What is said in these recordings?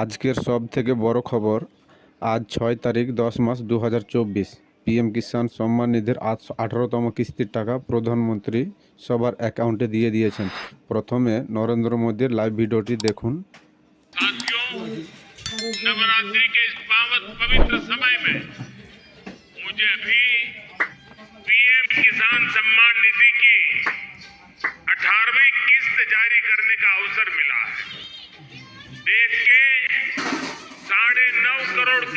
আজকের সব থেকে বড় খবর আজ ছয় তারিখ দশ মাস দু হাজার চব্বিশ পিএম কিষাণ সম্মান নিধির আটশো আঠারোতম কিস্তির টাকা প্রধানমন্ত্রী সবার অ্যাকাউন্টে দিয়ে দিয়েছেন প্রথমে নরেন্দ্র মোদীর লাইভ ভিডিওটি দেখুন साथियों नवरात्रि के इस पावन पवित्र समय में मुझे अभी पीएम किसान सम्मान निधि की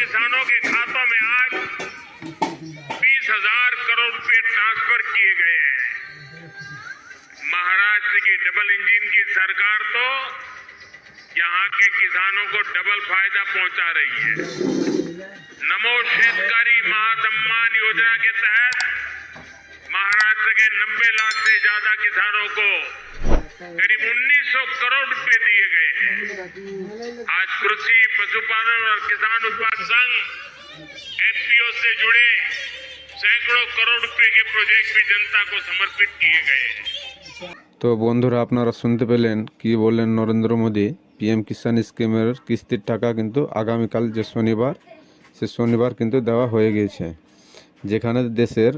किसानों के खातों में आज बीस हज़ार करोड़ रुपए ट्रांसफ़र किए गए हैं। महाराष्ट्र की डबल इंजन की सरकार तो यहाँ के किसानों को डबल फ़ायदा पहुँचा रही है। नमो शेतकारी महासम्मान योजना के तहत महाराष्ट्र के 90 लाख से ज़्यादा किसानों को करीब 1900 करोड़ रुपए दिए गए। आज कृषि पशुपालन और किसान उत्पाद संघ एफपीओ से जुड़े सैकड़ों करोड़ रुपए के प्रोजेक्ट भी जनता को समर्पित किए गए हैं তো বন্ধুরা আপনারা শুনতে পেলেন কি বললেন নরেন্দ্র মোদী পিএম কিষাণ স্কিমের কিস্তির টাকা কিন্তু আগামীকাল যে শনিবার সে শনিবার কিন্তু দেওয়া হয়ে গিয়েছে যেখানে দেশের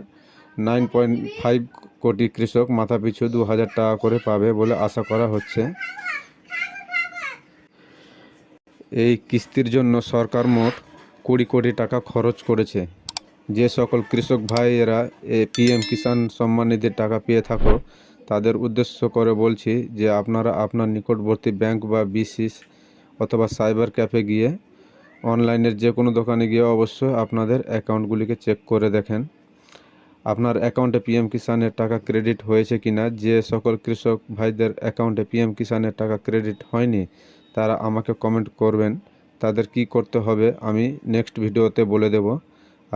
নাইন পয়েন্ট ফাইভ কোটি কৃষক মাথাপিছু দু হাজার টাকা করে পাবে বলে আশা করা হচ্ছে এই কিস্তির জন্য সরকার মোট কুড়ি কোটি টাকা খরচ করেছে। যে সকল কৃষক ভাইয়েরা এ পিএম কিষাণ সম্মান নিধির টাকা পেয়ে থাকো, তাদের উদ্দেশ্য করে বলছি যে আপনারা আপনার নিকটবর্তী ব্যাংক বা বিসিস অথবা সাইবার ক্যাফে গিয়ে অনলাইনের যে কোনো দোকানে গিয়ে অবশ্যই আপনাদের অ্যাকাউন্টগুলিকে চেক করে দেখেন। আপনার অ্যাকাউন্টে পিএম কিষাণের টাকা ক্রেডিট হয়েছে কিনা, যে সকল কৃষক ভাইদের অ্যাকাউন্টে পিএম কিষাণের টাকা ক্রেডিট হয়নি তারা আমাকে কমেন্ট করবেন, তাদের কি করতে হবে আমি নেক্সট ভিডিওতে বলে দেব।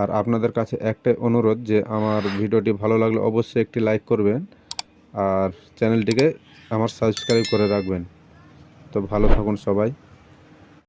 আর আপনাদের কাছে একটাই অনুরোধ যে আমার ভিডিওটি ভালো লাগলে অবশ্যই একটি লাইক করবেন, আর চ্যানেলটিকে আমার সাবস্ক্রাইব করে রাখবেন। তো ভালো থাকুন সবাই।